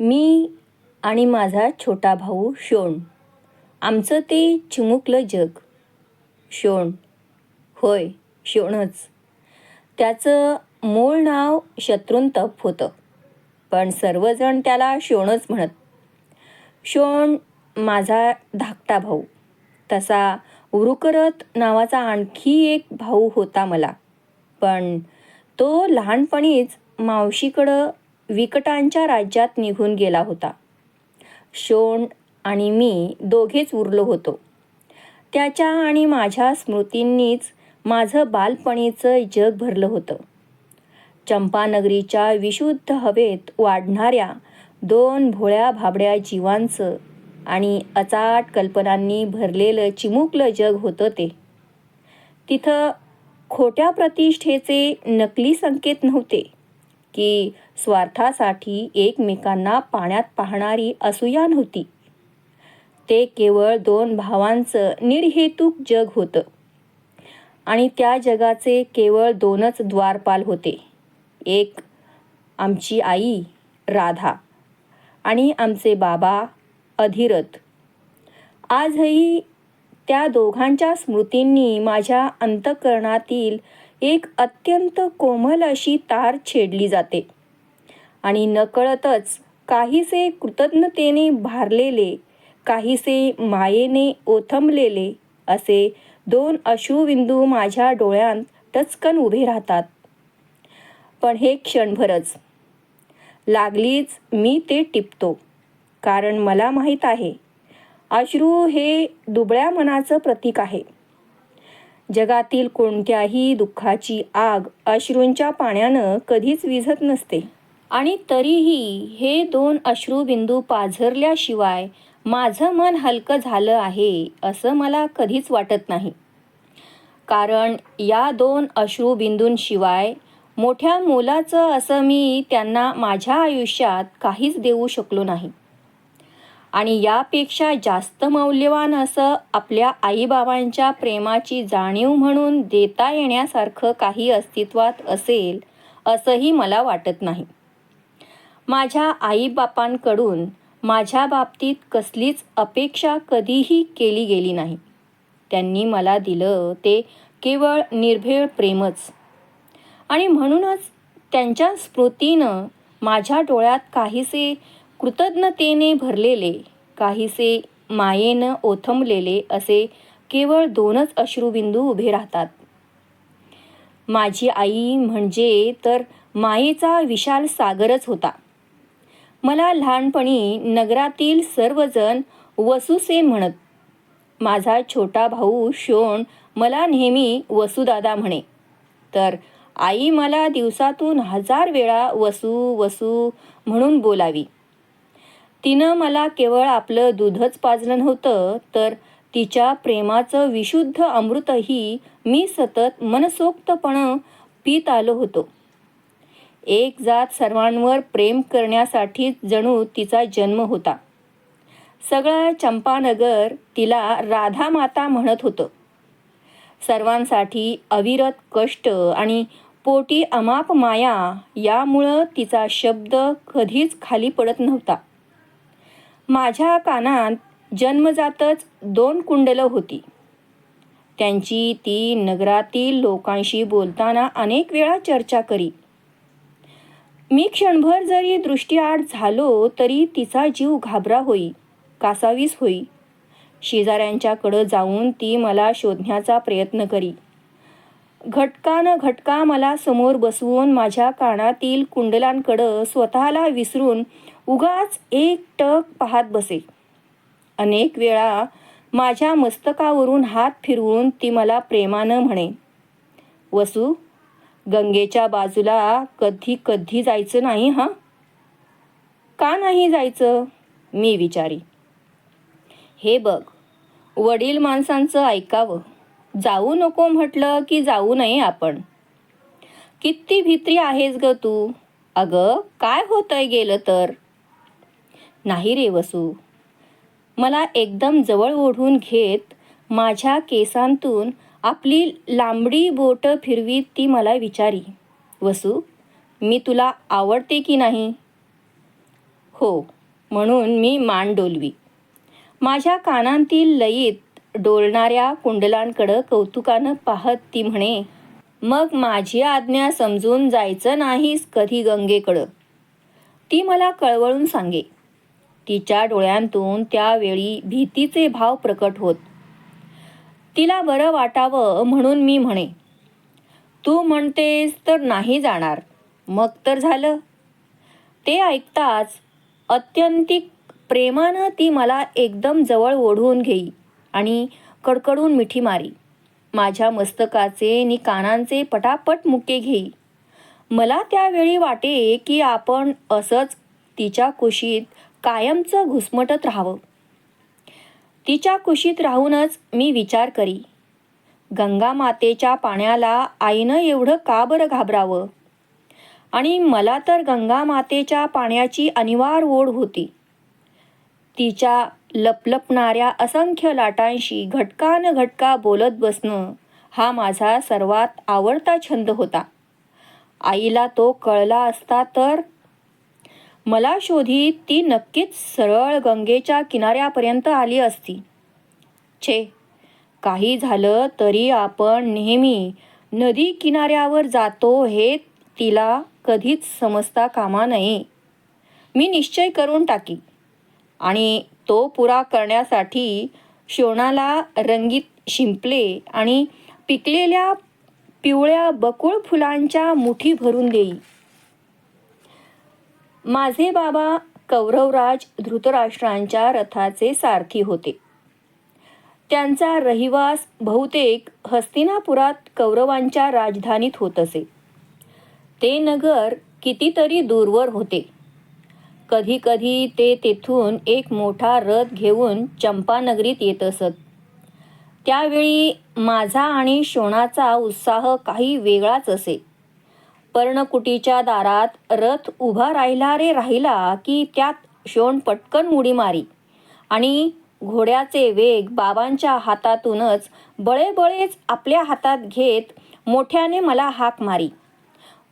मी आणि माझा छोटा भाऊ शोण. आमचं ते चिमुकलं जग. शोण. होय शोणच. त्याचं मूळ नाव शत्रुंतप होतं. पण सर्वजण त्याला शोणच म्हणत. शोण माझा धाकटा भाऊ. तसा उरुकरत नावाचा आणखी एक भाऊ होता मला. पण तो लहानपणीच मावशीकडं विकटांच्या राज्यात निघून गेला होता. शोण आणि मी दोघेच उरलो होतो. त्याच्या आणि माझ्या स्मृतींनीच माझं बालपणीचं जग भरलं होतं. चंपानगरीच्या विशुद्ध हवेत वाढणाऱ्या दोन भोळ्या भाबड्या जीवांचं आणि अचाट कल्पनांनी भरलेलं चिमुकलं जग होतं ते. तिथं खोट्या प्रतिष्ठेचे नकली संकेत नव्हते. की स्वार्थासाठी एकमेकांना पाण्यात पाहणारी असूया नव्हती ते केवळ दोन भावांचं निर्हेतुक जग होतं. आणि त्या जगाचे केवळ दोनच द्वारपाल होते. एक आमची आई राधा आणि आमचे बाबा अधिरथ. आजही त्या दोघांच्या स्मृतींनी माझ्या अंतकरणातील एक अत्यंत कोमल अशी तार छेडली जाते. आणि नकळतच काहीसे कृतज्ञतेने भारलेले काहीसे मायेने ओथंबलेले असे दोन अश्रुबिंदू माझ्या डोळ्यांत टचकन उभे राहतात. पण हे क्षणभरच. लागलीच मी ते टिपतो कारण मला माहीत आहे अश्रू हे दुबळ्या मनाचं प्रतीक आहे. जगातील कोणत्याही दुःखाची आग अश्रूंच्या पाण्यानं कधीच विझत नसते. आणि तरीही हे दोन अश्रूबिंदू पाझरल्याशिवाय माझं मन हलकं झालं आहे असं मला कधीच वाटत नाही. कारण या दोन अश्रूबिंदूंशिवाय मोठ्या मोलाचं असं मी त्यांना माझ्या आयुष्यात काहीच देऊ शकलो नाही. आणि यापेक्षा जास्त मौल्यवान असं आपल्या आईबाबांच्या प्रेमाची जाणीव म्हणून देता येण्यासारखं काही अस्तित्वात असेल असंही मला वाटत नाही. माझ्या आईबापांकडून माझ्या बाबतीत कसलीच अपेक्षा कधीही केली गेली नाही. त्यांनी मला दिलं ते केवळ निर्भेळ प्रेमच. आणि म्हणूनच त्यांच्या स्मृतीनं माझ्या डोळ्यात काहीसे कृतज्ञतेने भरलेले काहीसे मायेनं ओथंबलेले असे केवळ दोनच अश्रुबिंदू उभे राहतात. माझी आई म्हणजे तर मायेचा विशाल सागरच होता. मला लहानपणी नगरातील सर्वजण वसुसे म्हणत माझा छोटा भाऊ शोण मला नेहमी वसुदादा म्हणे. तर आई मला दिवसातून हजार वेळा वसू वसू म्हणून बोलावी. तिनं मला केवळ आपलं दूधच पाजलं नव्हतं तर तिच्या प्रेमाचं विशुद्ध अमृतही मी सतत मनसोक्तपणं पीत आलो होतो. एक जात सर्वांवर प्रेम करण्यासाठीच जणू तिचा जन्म होता. सगळं चंपानगर तिला राधा माता म्हणत होतं. सर्वांसाठी अविरत कष्ट आणि पोटी अमाप माया यामुळं तिचा शब्द कधीच खाली पडत नव्हता. माझ्या कानात जन्मजातच दोन कुंडलं होती. त्यांची ती नगरातील लोकांशी बोलताना अनेक वेळा चर्चा करी. मी क्षणभर जरी दृष्टीआड झालो तरी तिचा जीव घाबरा होई कासावीस होई. शेजाऱ्यांच्याकडं जाऊन ती मला शोधण्याचा प्रयत्न करी. घटकानं घटका मला समोर बसवून माझ्या कानातील कुंडलांकडं स्वतःला विसरून उगाच एक टक पाहत बसे. अनेक वेळा माझ्या मस्तकावरून हात फिरवून ती मला प्रेमानं म्हणे. वसू गंगेच्या बाजूला कधी कधी जायचं नाही हां? का नाही जायचं? मी विचारी. हे बघ वडील माणसांचं ऐकावं. जाऊ नको म्हटलं की जाऊ नये आपण. किती भित्री आहेस ग तू. अगं काय होतंय गेलं तर? नाही रे वसू. मला एकदम जवळ ओढून घेत माझ्या केसांतून आपली लांबडी बोटं फिरवीत ती मला विचारी. वसू मी तुला आवडते की नाही? हो म्हणून मी मान डोलवी. माझ्या कानांतील लयीत डोलणाऱ्या कुंडलांकडं कौतुकानं पाहत ती म्हणे मग माझी आज्ञा समजून जायचं नाहीस कधी गंगेकडं? ती मला कळवळून सांगे तिच्या डोळ्यांतून त्यावेळी भीतीचे भाव प्रकट होत. तिला बरं वाटावं म्हणून मी म्हणे तू म्हणतेस तर नाही जाणार. मग तर झालं. ते ऐकताच अत्यंतिक प्रेमानं ती मला एकदम जवळ ओढून घेई आणि कडकडून मिठी मारी. माझ्या मस्तकाचे नि कानांचे पटापट मुके घेई. मला त्यावेळी वाटे की आपण असंच तिच्या कुशीत कायमचं घुसमटत राहावं. तिच्या कुशीत राहूनच मी विचार करी. गंगा मातेच्या पाण्याला आईनं एवढं का बरं घाबरावं? आणि मला तर गंगा मातेच्या पाण्याची अनिवार्य ओढ होती. तिच्या लपलपणाऱ्या असंख्य लाटांशी घटकान घटका बोलत बसणं हा माझा सर्वात आवडता छंद होता. आईला तो कळला असता तर मला शोधी ती नक्कीच सरळ गंगेच्या किनाऱ्यापर्यंत आली असती. छे काही झालं तरी आपण नेहमी नदी किनाऱ्यावर जातो हे तिला कधीच समजता कामा नये. मी निश्चय करून टाकी आणि तो पुरा करण्यासाठी शोणाला रंगीत शिंपले आणि पिकलेल्या पिवळ्या बकुळ फुलांच्या मुठी भरून देई. माझे बाबा कौरवराज धृतराष्ट्रांच्या रथाचे सारथी होते. त्यांचा रहिवास बहुतेक हस्तिनापुरात कौरवांच्या राजधानीत होत असे. ते नगर कितीतरी दूरवर होते. कधी कधी ते तेथून एक मोठा रथ घेऊन चंपानगरीत येत असत. त्यावेळी माझा आणि शोणाचा उत्साह काही वेगळाच असे. पर्णकुटीच्या दारात रथ उभा राहिला रे राहिला की त्यात शोण पटकन उडी मारी. आणि घोड्याचे वेग बाबांच्या हातातूनच बळेबळेच आपल्या हातात घेत मोठ्याने मला हाक मारी.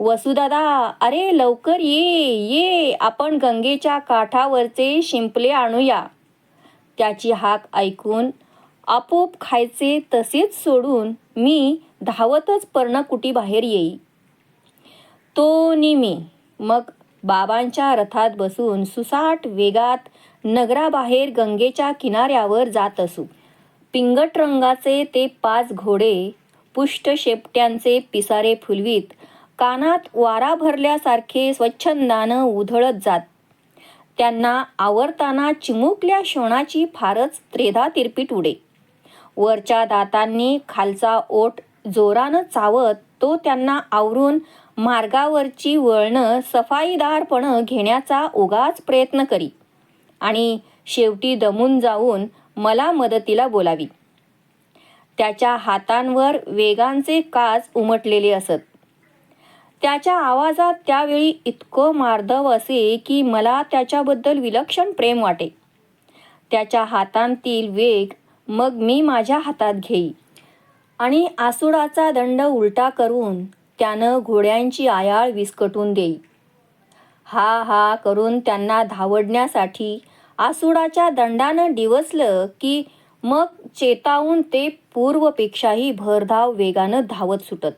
वसुदादा अरे लवकर ये ये आपण गंगेच्या काठावरचे शिंपले आणूया. त्याची हाक ऐकून आपोप खायचे तसेच सोडून मी धावतच पर्णकुटी बाहेर येई. तो निमी मग बाबांच्या रथात बसून सुसाट वेगात नगराबाहेर गंगेच्या किनाऱ्यावर जात असू. पिंगट रंगाचे ते पाच घोडे पुष्ट शेपट्यांचे पिसारे फुलवीत कानात वारा भरल्यासारखे स्वच्छंदानं उधळत जात. त्यांना आवरताना चिमुकल्या शोणाची फारच त्रेधा तिरपीट उडे. वरच्या दातांनी खालचा ओठ जोरानं चावत तो त्यांना आवरून मार्गावरची वळणं सफाईदारपणं घेण्याचा उगाच प्रयत्न करी. आणि शेवटी दमून जाऊन मला मदतीला बोलावी. त्याच्या हातांवर वेगांचे काच उमटलेले असत. त्याच्या आवाजात त्यावेळी इतकं मार्दव असे की मला त्याच्याबद्दल विलक्षण प्रेम वाटे. त्याच्या हातांतील वेग मग मी माझ्या हातात घेई. आणि आसुडाचा दंड उलटा करून त्यानं घोड्यांची आयाळ विस्कटून देई. हा हा करून त्यांना धावडण्यासाठी आसुडाच्या दंडानं डिवसलं की मग चेतावून ते पूर्वपेक्षाही भरधाव वेगानं धावत सुटत.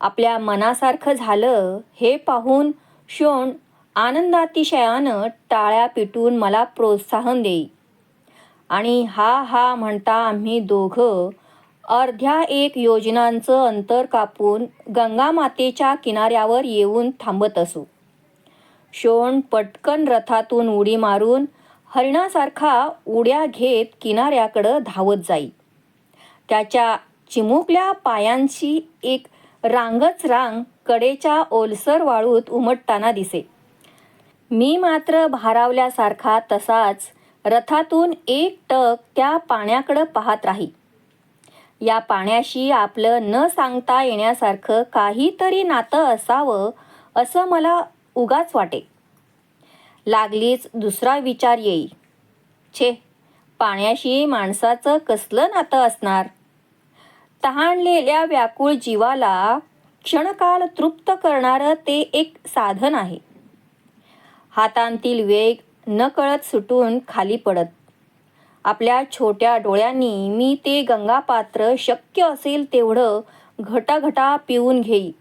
आपल्या मनासारखं झालं हे पाहून शोण आनंदातिशयानं टाळ्या पिटून मला प्रोत्साहन देई. आणि हा हा म्हणता आम्ही दोघं अर्ध्या एक योजनांचं अंतर कापून गंगामातेच्या किनाऱ्यावर येऊन थांबत असू. शोण पटकन रथातून उडी मारून हरिणासारखा उड्या घेत किनाऱ्याकडं धावत जाई. त्याच्या चिमुकल्या पायांची एक रांगच रांग कडेच्या ओलसर वाळूत उमटताना दिसे. मी मात्र भारावल्यासारखा तसाच रथातून एक टक त्या पाण्याकडं पाहत राही. या पाण्याशी आपलं न सांगता येण्यासारखं काहीतरी नातं असावं असं मला उगाच वाटे. लागलीच दुसरा विचार येई. छे पाण्याशी माणसाचं कसलं नातं असणार? तहानलेल्या व्याकुळ जीवाला क्षणकाल तृप्त करणारं ते एक साधन आहे. हातांतील वेग नकळत सुटून खाली पडत. आपल्या छोट्या डोळ्यांनी मी ते गंगापात्र शक्य असेल तेवढं घटाघटा पिऊन घेई.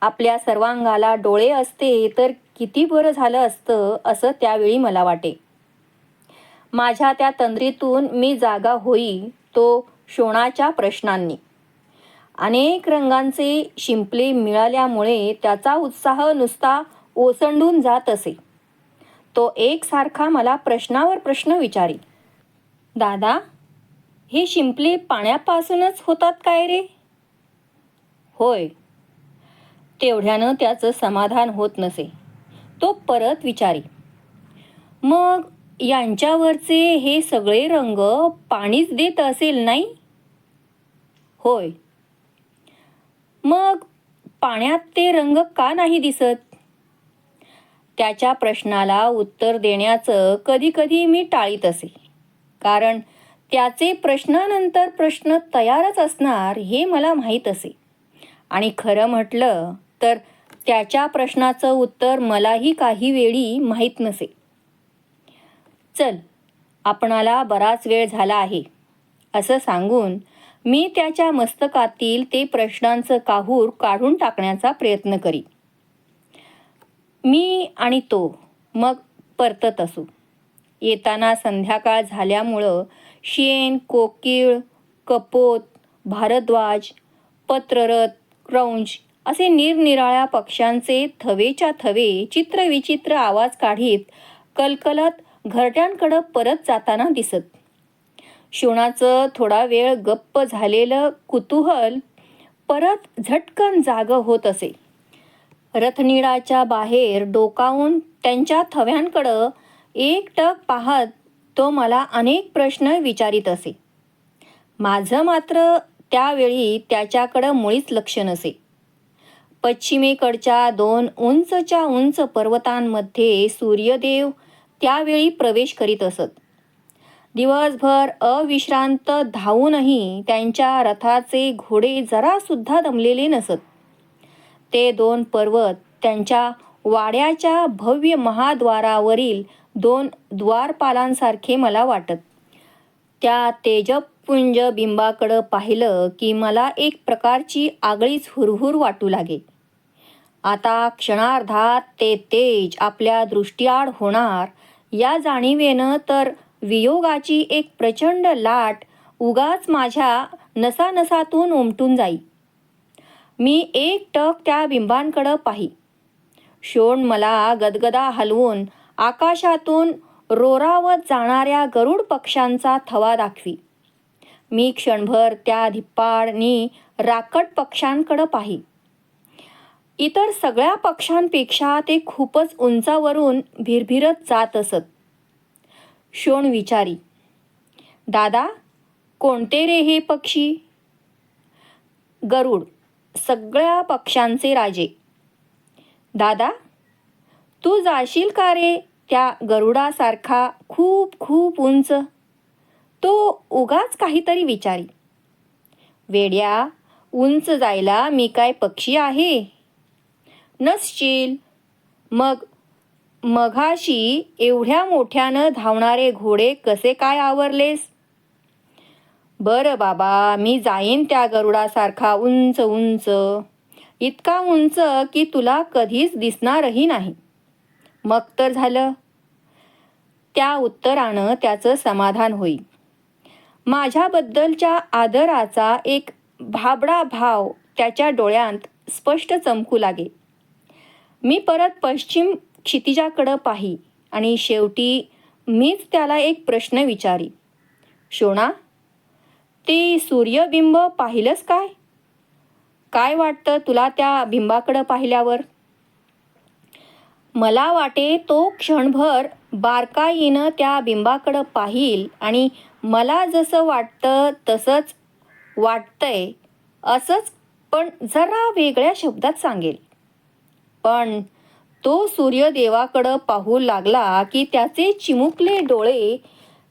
आपल्या सर्वांगाला डोळे असते तर किती बरं झालं असतं असं त्यावेळी मला वाटे. माझ्या त्या तंद्रीतून मी जागा होई तो शोणाच्या प्रश्नांनी. अनेक रंगांचे शिंपले मिळाल्यामुळे त्याचा उत्साह नुसता ओसंडून जात असे. तो एकसारखा मला प्रश्नावर प्रश्न विचारी. दादा हे शिंपले पाण्यापासूनच होतात काय रे? होय. तेवढ्यानं त्याचं समाधान होत नसे. तो परत विचारी. मग यांच्यावरचे हे सगळे रंग पाणीच देत असेल नाही? होय. मग पाण्यात ते रंग का नाही दिसत? त्याच्या प्रश्नाला उत्तर देण्याचं कधीकधी मी टाळीत असे. कारण त्याचे प्रश्नानंतर प्रश्न तयारच असणार हे मला माहीत असे. आणि खरं म्हटलं तर त्याच्या प्रश्नाचं उत्तर मलाही काही वेळी माहीत नसे. चल आपणाला बराच वेळ झाला आहे. असं सांगून मी त्याच्या मस्तकातील ते प्रश्नांचं काहूर काढून टाकण्याचा प्रयत्न करी. मी आणि तो मग परतत असू. येताना संध्याकाळ झाल्यामुळं शेण कोकिळ कपोत भारद्वाज पत्ररथ क्रौंज असे निरनिराळ्या पक्ष्यांचे थवेच्या थवे चित्रविचित्र आवाज काढीत कलकलत घरट्यांकडं परत जाताना दिसत. शोणाचं थोडा वेळ गप्प झालेलं कुतूहल परत झटकन जाग होत असे. रथनिळाच्या बाहेर डोकावून त्यांच्या थव्यांकडं एकटक पाहत तो मला अनेक प्रश्न विचारित असे. माझं मात्र त्यावेळी त्याच्याकडं मुळीच लक्ष नसे. पश्चिमेकडच्या दोन उंचच्या उंच पर्वतांमध्ये सूर्यदेव त्यावेळी प्रवेश करीत असत. दिवसभर अविश्रांत धावूनही त्यांच्या रथाचे घोडे जरासुद्धा दमलेले नसत. ते दोन पर्वत त्यांच्या वाड्याच्या भव्य महाद्वारावरील दोन द्वारपालांसारखे मला वाटत. त्या तेजपुंज बिंबाकडं पाहिलं की मला एक प्रकारची आगळीच हुरहुर वाटू लागे. आता क्षणार्धात ते तेज आपल्या दृष्टीआड होणार. या जाणीवेनं तर वियोगाची एक प्रचंड लाट उगाच माझ्या नसानसातून उमटून जाई. मी एक टक त्या बिंबांकडं पाही. शोण मला गदगदा हलवून आकाशातून रोरावत जाणाऱ्या गरुड पक्ष्यांचा थवा दाखवी. मी क्षणभर त्या धिप्पाडनी राकट पक्ष्यांकडं पाही. इतर सगळ्या पक्ष्यांपेक्षा ते खूपच उंचावरून भिरभिरत जात असत. शोण विचारी दादा कोणते रे हे पक्षी? गरुड सगळ्या पक्ष्यांचे राजे. दादा तू जाशील का रे त्या गरुडासारखा खूप खूप उंच? तो उगाच काहीतरी विचारी. वेड्या उंच जायला मी काय पक्षी आहे? नसशील. मग मघाशी एवढ्या मोठ्यानं धावणारे घोडे कसे काय आवरलेस? बरं बाबा मी जाईन त्या गरुडासारखा उंच उंच. इतका उंच की तुला कधीच दिसणारही नाही. मग तर झालं. त्या उत्तरानं त्याचं समाधान होईल. माझ्याबद्दलच्या आदराचा एक भाबडा भाव त्याच्या डोळ्यांत स्पष्ट चमकू लागे मी परत पश्चिम क्षितिजाकडं पाही आणि शेवटी मीच त्याला एक प्रश्न विचारी शोणा ते सूर्यबिंब पाहिलंस काय? काय वाटतं तुला त्या बिंबाकडं पाहिल्यावर? मला वाटे तो क्षणभर बारकाईनं त्या बिंबाकडं पाहील आणि मला जसं वाटतं तसंच वाटतंय असंच पण जरा वेगळ्या शब्दात सांगेल. पण तो सूर्यदेवाकडं पाहू लागला की त्याचे चिमुकले डोळे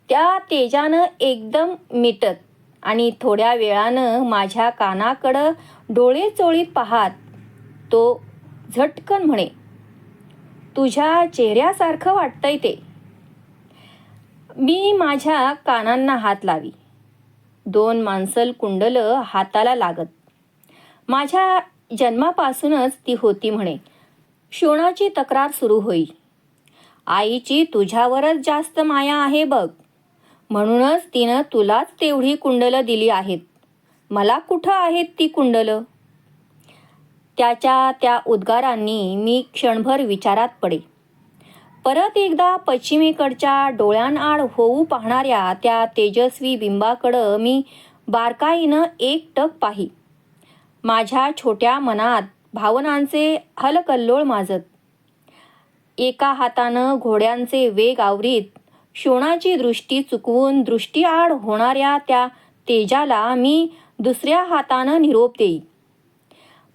त्या तेजानं एकदम मिटत आणि थोड्या वेळानं माझ्या कानाकडं डोळे चोळीत पाहात. तो झटकन म्हणे तुझ्या चेहऱ्यासारखं वाटतंय ते. मी माझ्या कानांना हात लावी. दोन माणसल कुंडलं हाताला लागत. माझ्या जन्मापासूनच ती होती म्हणे. शोणाची तक्रार सुरू होई. आईची तुझ्यावरच जास्त माया आहे बघ. म्हणूनच तिनं तुलाच तेवढी कुंडलं दिली आहेत. मला कुठं आहेत ती कुंडलं? त्याच्या त्या उद्गारांनी मी क्षणभर विचारात पडे. परत एकदा पश्चिमेकडच्या डोळ्यांआड होऊ पाहणाऱ्या त्या तेजस्वी बिंबाकडं मी बारकाईनं एकटक पाही. माझ्या छोट्या मनात भावनांचे हलकल्लोळ माजत. एका हातानं घोड्यांचे वेग आवरीत शोणाची दृष्टी चुकवून दृष्टीआड होणाऱ्या त्या तेजाला मी दुसऱ्या हातानं निरोप देई.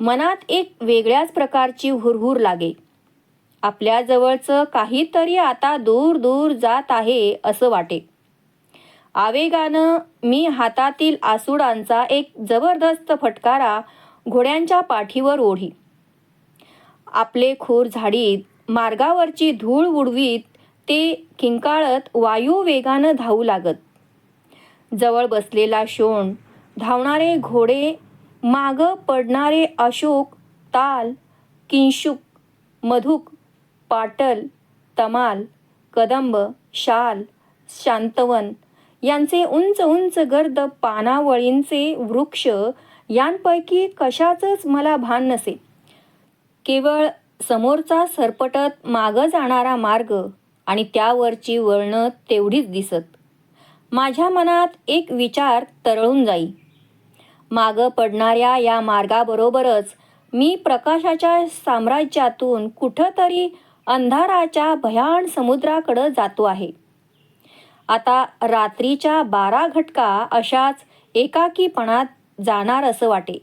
मनात एक वेगळ्याच प्रकारची हुरहुर लागे. आपल्याजवळचं काहीतरी आता दूर दूर जात आहे असं वाटे. आवेगानं मी हातातील आसुडांचा एक जबरदस्त फटकारा घोड्यांच्या पाठीवर ओढी. आपले खूर झाडीत मार्गावरची धूळ उडवीत ते किंकाळत वायू वेगानं धावू लागत. जवळ बसलेला शोण धावणारे घोडे मागं पडणारे अशोक ताल किंशुक मधुक पाटल तमाल कदंब शाल शांतवन यांचे उंच उंच गर्द पानावळींचे वृक्ष यांपैकी कशाचंच मला भान नसे. केवळ समोरचा सरपटत मागं जाणारा मार्ग आणि त्यावरची वळणं तेवढीच दिसत. माझ्या मनात एक विचार तरळून जाई. मागं पडणाऱ्या या मार्गाबरोबरच मी प्रकाशाच्या साम्राज्यातून कुठंतरी अंधाराच्या भयान समुद्राकडं जातो आहे. आता रात्रीच्या बारा घटका अशाच एकाकीपणात जाणार असं वाटे.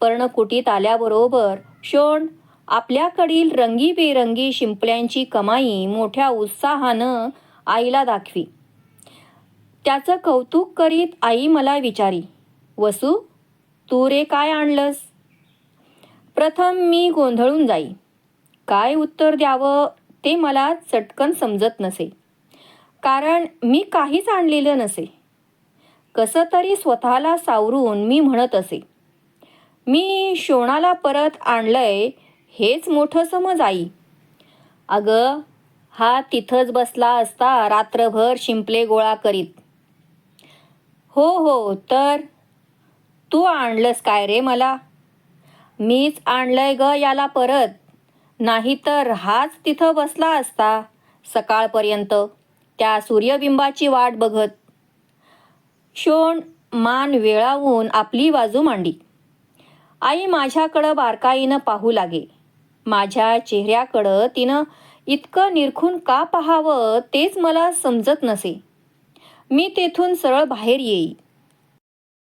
पर्णकुटीत आल्याबरोबर शोण आपल्याकडील रंगीबेरंगी शिंपल्यांची कमाई मोठ्या उत्साहानं आईला दाखवी. त्याचं कौतुक करीत आई मला विचारी. वसू तू रे काय आणलंस? प्रथम मी गोंधळून जाई. काय उत्तर द्यावं ते मला चटकन समजत नसे. कारण मी काहीच आणलेलं नसे. कसं तरी स्वतःला सावरून मी म्हणत असे. मी शोणाला परत आणलंय हेच मोठं समज आई. अगं हा तिथंच बसला असता रात्रभर शिंपले गोळा करीत. हो हो तर? तू आणलंस काय रे मला? मीच आणलंय ग याला परत. नाहीतर हाच तिथं बसला असता सकाळपर्यंत त्या सूर्यबिंबाची वाट बघत. शोण मान वेळावून आपली बाजू मांडी आई माझ्याकडं बारकाईनं पाहू लागे. माझ्या चेहऱ्याकडं तिनं इतकं निरखून का पाहावं तेच मला समजत नसे. मी तेथून सरळ बाहेर येई.